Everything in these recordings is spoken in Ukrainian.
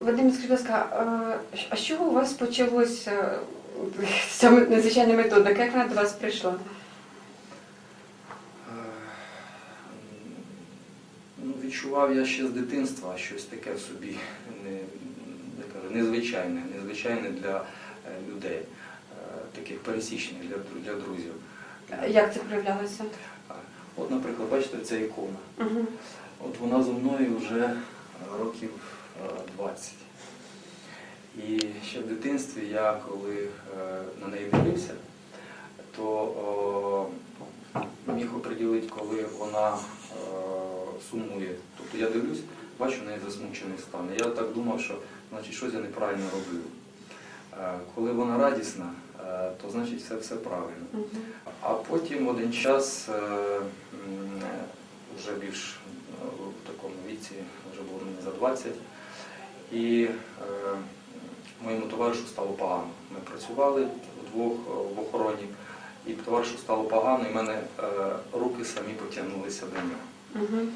Вадим, скажіть, будь ласка, е, а з чого у вас почалося ця незвичайна методика? Як вона до вас прийшла? Е, Ну, відчував я ще з дитинства щось таке в собі не, я кажу, незвичайне, незвичайне для е, людей, е, таких пересічних для, для друзів. Як це проявлялося? Е, От, наприклад, бачите, ця ікона. Угу. От вона зо мною вже е, років е, 20. І ще в дитинстві я, коли е, на неї дивився, то міг оприділити, коли вона е, сумує. Тобто я дивлюсь, бачу в неї засмучений стан. І я так думав, що значить щось я неправильно робив. Е, Коли вона радісна, то значить все, все правильно. А потім один час, вже більш в такому віці, вже було мені за 20, і е, моєму товаришу стало погано. Ми працювали вдвох е, в охороні, і товаришу стало погано, і в мене е, руки самі потягнулися до нього. Угу.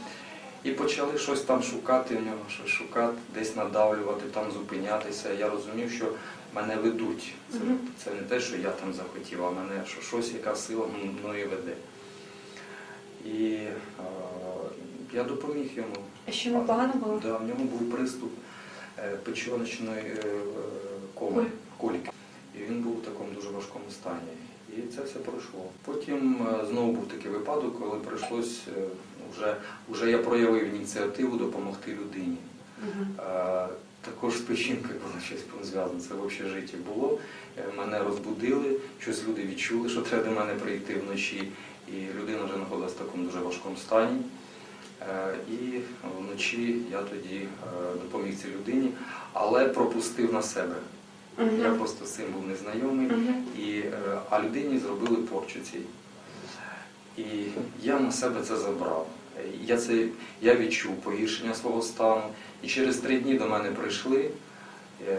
І почали щось там шукати в нього, щось шукати, десь надавлювати, там зупинятися. Я розумів, що мене ведуть. Це, це не те, що я там захотів, а мене що щось, яка сила мною веде. І е, я допоміг йому. А що йому погано було? Да, в ньому був приступ печіночної е, е, коми, коліки. І він був в такому дуже важкому стані. І це все пройшло. Потім е, знову був такий випадок, коли прийшлось, е, вже, вже я проявив ініціативу допомогти людині. Угу. Е, Також з печінкою було щось зв'язано. Це в общежитті було. Е, Мене розбудили, щось люди відчули, що треба до мене прийти вночі. І людина вже знаходилася в такому дуже важкому стані. Е, І вночі я тоді е, допоміг цій людині, але пропустив на себе. Я Угу. просто з цим був незнайомий. Угу. І, е, а людині зробили порчу цій. І я на себе це забрав. Я, це, я відчув погіршення свого стану. І через три дні до мене прийшли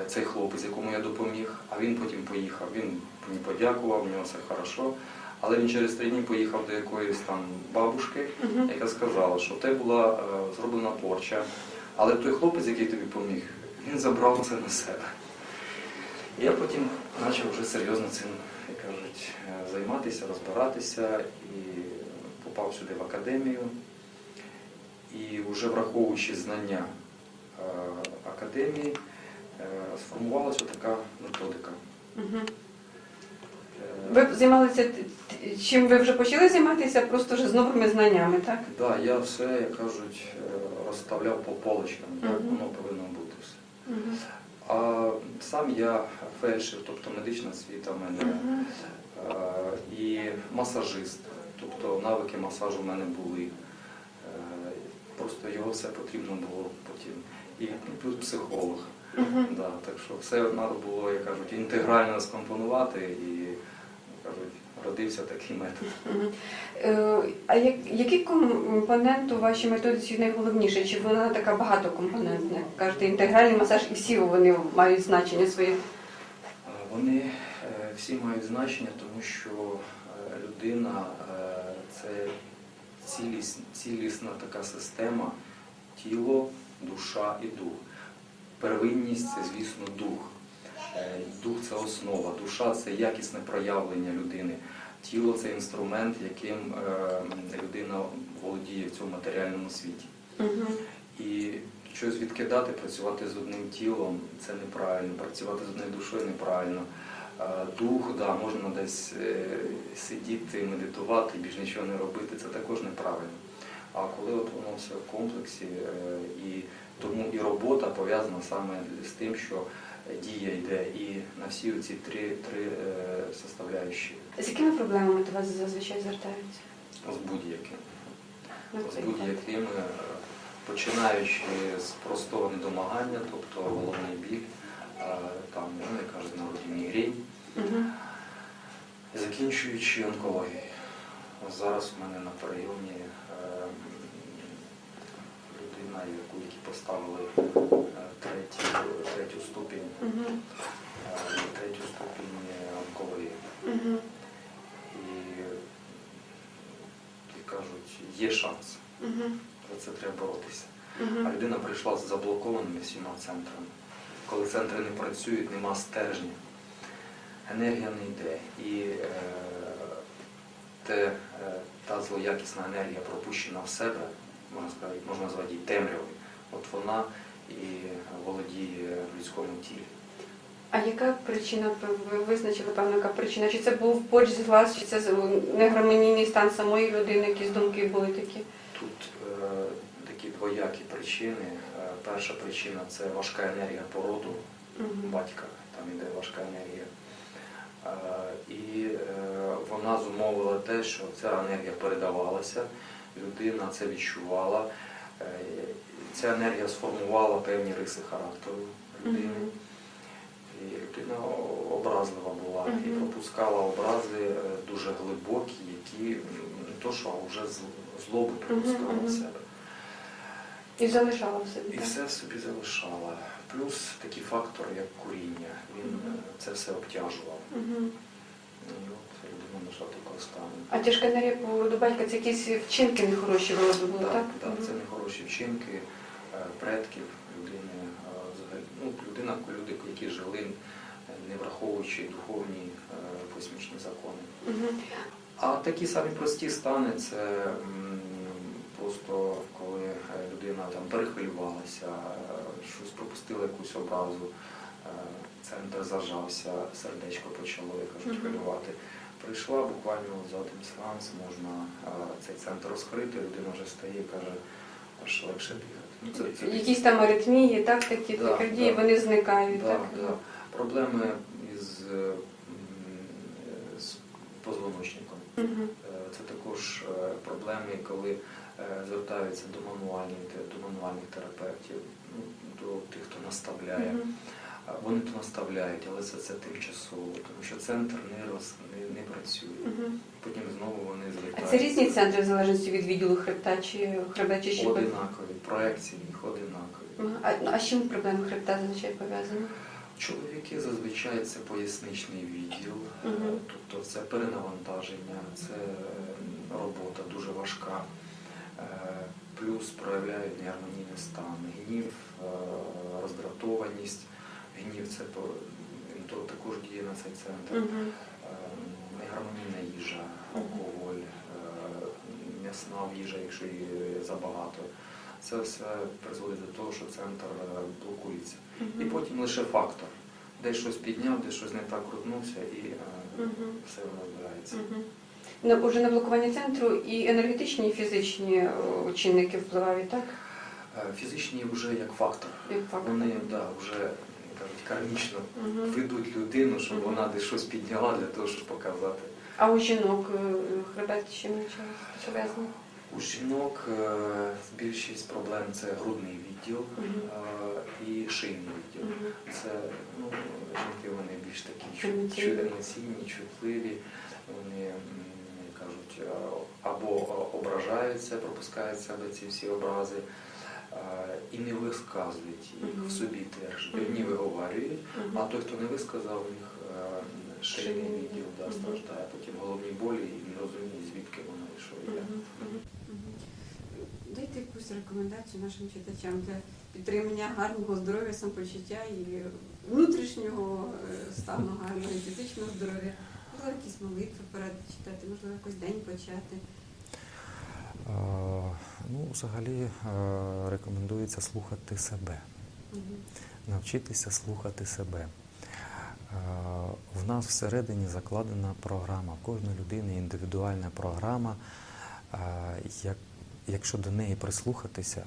цей хлопець, якому я допоміг, а він потім поїхав. Він мені подякував, в нього все хорошо. Але він через три дні поїхав до якоїсь там бабушки, яка сказала, що тебе була е, зроблена порча. Але той хлопець, який тобі поміг, він забрав це на себе. І я потім почав вже серйозно цим, як кажуть, е, займатися, розбиратися і попав сюди в академію. І вже враховуючи знання е, академії, сформувалася така методика. Угу. Ви займалися чим ви вже почали займатися, просто вже з новими знаннями, так? Да, я все, як кажуть, е, розставляв по полочкам, як Мгм. воно повинно бути все. Угу. А сам я фельдшер, тобто медична освіта в мене, Угу. е, і масажист, тобто навики масажу в мене були. Е, Просто його все потрібно було потім. І плюс психолог. Угу. Да, так що все треба було, як кажуть, інтегрально скомпонувати і як кажуть, родився такий метод. Е, А як, який компонент у вашій методиці найголовніший? Чи вона така багатокомпонентна? Кажете, інтегральний масаж і всі вони мають значення своє. Е, Вони е, всі мають значення, тому що людина це ціліс, цілісна така система тіло, душа і дух. Первинність це, звісно, дух. Е, Дух це основа, душа це якісне проявлення людини. Тіло це інструмент, яким е, людина володіє в цьому матеріальному світі. Угу. І щось відкидати, працювати з одним тілом це неправильно, працювати з одною душою неправильно. Е, Дух, да, можна десь сидіти, медитувати, більш нічого не робити, це також неправильно. А коли от воно все в комплексі, е, і тому і робота пов'язана саме з тим, що дія йде і на всі ці три, три е, составляючі З якими проблемами до вас зазвичай звертаються? з будь-яким. з будь-якими, е, починаючи з простого недомагання, тобто головний біль, там, ну, як кажуть, народі мігрень, Мгм. закінчуючи онкологією. Зараз у мене на прийомі е, людина, які поставили е, третю, третю ступінь, е, третю ступінь онкології. Мгм. І, як кажуть, є шанс. Мгм. За це треба боротися. Мгм. А людина прийшла з заблокованими всіма центрами. коли центри не працюють, нема стержня. Енергія не йде. І е, те, е, та злоякісна енергія пропущена в себе, можна сказати, можна назвати її темрявою, от вона і володіє в людському тілі. А яка причина, ви визначили, певно, яка причина? Чи це був почзглаз, чи це негармонійний стан самої людини, якісь думки були такі? Тут е, такі двоякі причини. Е, перша причина це важка енергія породу Мгм. батька, там іде важка енергія. Е, і е, вона зумовила те, що ця енергія передавалася, людина це відчувала. Е, ця енергія сформувала певні риси характеру людини. І людина образлива була і пропускала образи е, дуже глибокі, які не то, що а вже злобу пропускала в себе. І залишала в собі. І так? все в собі залишала. Плюс такий фактор, як куріння. Він е, це все обтяжував. А тяжка енергія до батька це якісь вчинки нехороші в роду були, Так, так? так, це нехороші вчинки е, предків людини, е, ну, людина, люди, які жили, е, не враховуючи духовні космічні закони. Мгм. А такі самі прості стани це просто коли людина там перехвилювалася, щось пропустила якусь образу, центр зажався, сердечко почало, як кажуть, хвилювати. Прийшла буквально за один сеанс, можна е, цей центр розкрити, людина вже стає і каже, аж легше бігати. Ну, це, це, Якісь там аритмії, так, такі Да, кардії, да. вони зникають, да, так? да. Проблеми із, з позвоночником. Е, Це також е, проблеми, коли звертаються до мануальних, до мануальних терапевтів, ну, до тих, хто наставляє. Мгм. Вони то наставляють, але це, це тимчасово, тому що центр не, роз, не, не працює. Мгм. Потім знову вони А це різні центри в залежності від відділу хребта чи хребта чи щепи? Одинакові, проекції їх одинакові. А, а з чим проблеми хребта зазвичай пов'язані? Чоловіки зазвичай це поясничний відділ, Мгм. тобто це перенавантаження, це е, робота дуже важка. Е, Плюс проявляють негармонійний стан, гнів, роздратованість. Гнів це він то також діє на цей центр. Мгм. Е, Негармонійна їжа, алкоголь, е, м'ясна їжа, якщо її забагато. Це все призводить до того, що центр е, блокується. І потім лише фактор. Десь щось підняв, десь щось не так крутнувся і Мгм. все воно збирається. Мгм. На уже на блокування центру і енергетичні, і фізичні чинники впливають, так? Фізичні вже як фактор. Як факт. Вони да, вже кажуть, кармічно Мгм. ведуть людину, щоб Мгм. вона десь щось підняла для того, щоб показати. А у жінок е, хребет чим пов'язаний? У жінок е, більшість проблем це грудний відділ е, і шийний відділ. Мгм. Це ну, жінки вони більш такі Емоційні. чутливі. Вони кажуть, або ображаються, пропускають себе ці всі образи і не висказують їх в собі теж. Одні виговарюють, а той, хто не висказав, у них шийний відділ да, страждає, потім головні болі і не розуміє, звідки воно і що є. Дайте якусь рекомендацію нашим читачам для підтримання гарного здоров'я, самопочуття і внутрішнього е, стану гарного і фізичного здоров'я. Можливо, якісь молитви перед читати, можливо, якось день почати. Е, Ну, взагалі е, рекомендується слухати себе, навчитися слухати себе. Е, В нас всередині закладена програма, в кожної людини індивідуальна програма. Якщо до неї прислухатися,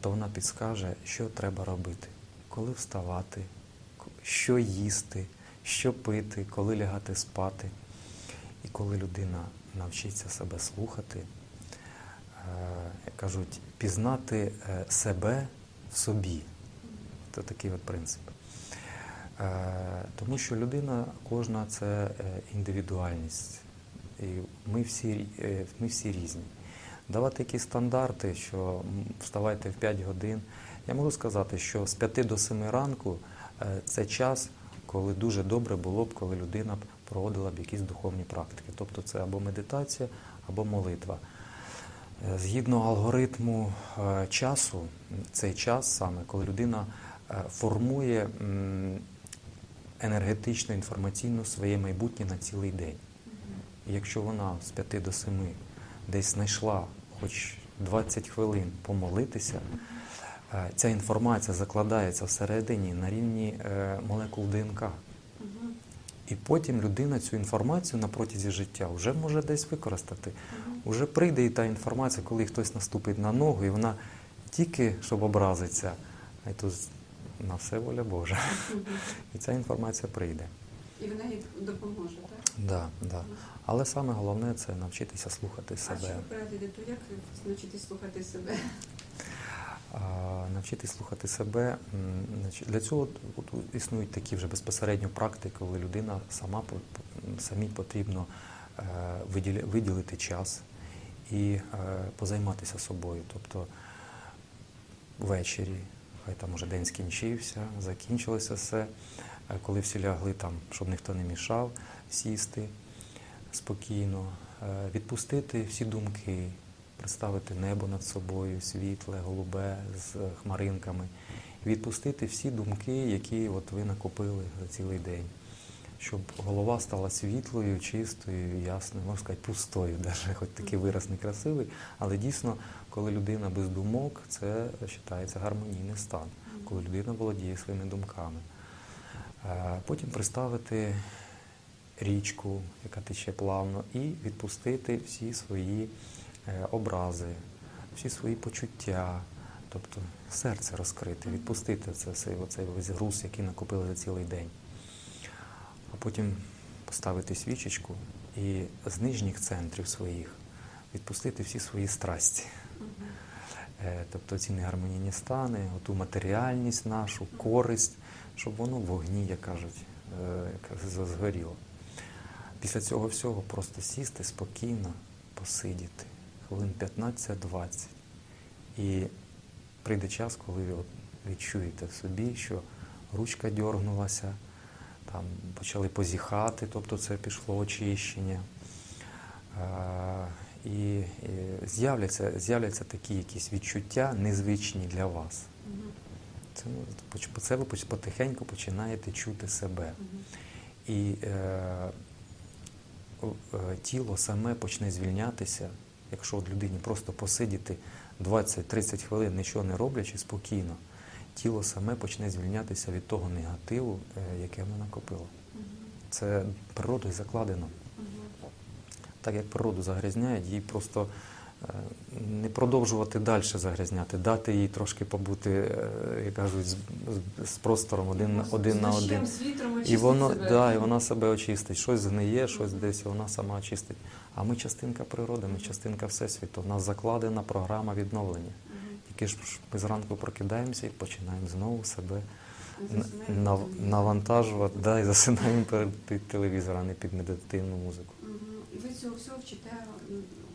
то вона підскаже, що треба робити, коли вставати, що їсти, що пити, коли лягати спати. І коли людина навчиться себе слухати, як кажуть, пізнати е, себе в собі. Це такий от принцип. Е, Тому що людина кожна це е, індивідуальність. І ми всі, е, ми всі різні. Давати якісь стандарти, що вставайте в 5 годин. Я можу сказати, що з 5 до 7 ранку е, це час, коли дуже добре було б, коли людина проводила б якісь духовні практики. Тобто це або медитація, або молитва. Е, Згідно алгоритму е, часу, цей час саме, коли людина е, формує енергетично інформаційно своє майбутнє на цілий день. І якщо вона з 5 до 7 десь знайшла хоч 20 хвилин помолитися, ця інформація закладається всередині на рівні молекул ДНК. І потім людина цю інформацію на протязі життя вже може десь використати. Уже прийде і та інформація, коли хтось наступить на ногу, і вона тільки щоб образиться, а й тут на все воля Божа. І ця інформація прийде. І вона їй допоможе, так? Да, да. Але саме головне це навчитися слухати А що себе. ви порадите, то як навчитись слухати себе? Навчитись слухати себе. Для цього от, існують такі вже безпосередньо практики, коли людина сама самі потрібно е, виділити час і е, позайматися собою. Тобто ввечері, хай там уже день скінчився, закінчилося все, е, коли всі лягли там, щоб ніхто не мішав, сісти спокійно, відпустити всі думки, представити небо над собою, світле, голубе з е, хмаринками, відпустити всі думки, які от ви накопили за цілий день. Щоб голова стала світлою, чистою, ясною, можна сказати, пустою, навіть хоч такий вираз некрасивий, але дійсно, коли людина без думок, це вважається гармонійний стан, коли людина володіє своїми думками. Е, Потім представити річку, яка тече плавно, і відпустити всі свої образи, всі свої почуття, тобто серце розкрити, відпустити це, цей, оцей весь груз, який накопили за цілий день. А потім поставити свічечку і з нижніх центрів своїх відпустити всі свої страсті. Е, Тобто ці негармонійні стани, оту матеріальність нашу, користь, щоб воно в вогні, як кажуть, е, як згоріло. Після цього всього просто сісти спокійно, посидіти, хвилин 15-20. І прийде час, коли ви відчуєте в собі, що ручка дьоргнулася, там почали позіхати, тобто це пішло очищення. І, і з'являться, з'являться такі якісь відчуття незвичні для вас. Це, ну, це ви потихеньку починаєте чути себе. І е, е, тіло саме почне звільнятися, якщо от людині просто посидіти 20-30 хвилин, нічого не роблячи спокійно, тіло саме почне звільнятися від того негативу, е, яке воно накопило. Це природою закладено. Так як природу загрізняють, їй просто не продовжувати далі загрязняти, дати їй трошки побути, е, як кажуть, з, з- з простором один, на- один на один. І воно, себе. да, і вона себе очистить. Щось згниє, щось десь, і вона сама очистить. А ми частинка природи, ми частинка Всесвіту. У нас закладена програма відновлення. Тільки ж ми зранку прокидаємося і починаємо знову себе нав- навантажувати, да, і засинаємо перед під телевізор, а не під медитативну музику. Ви цього всього вчите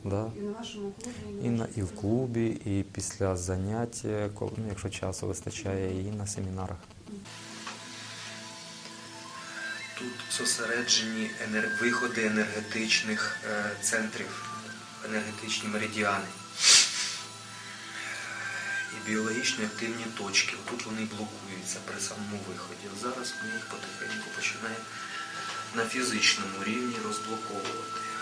Да. і на вашому клубі, І, на, і в клубі, і після занять, коли, ну, якщо часу вистачає, і на семінарах. Тут зосереджені енер... виходи енергетичних е, центрів, енергетичні меридіани і біологічно активні точки. Тут вони блокуються при самому виході. Зараз ми їх потихеньку починаємо на фізичному рівні розблоковувати.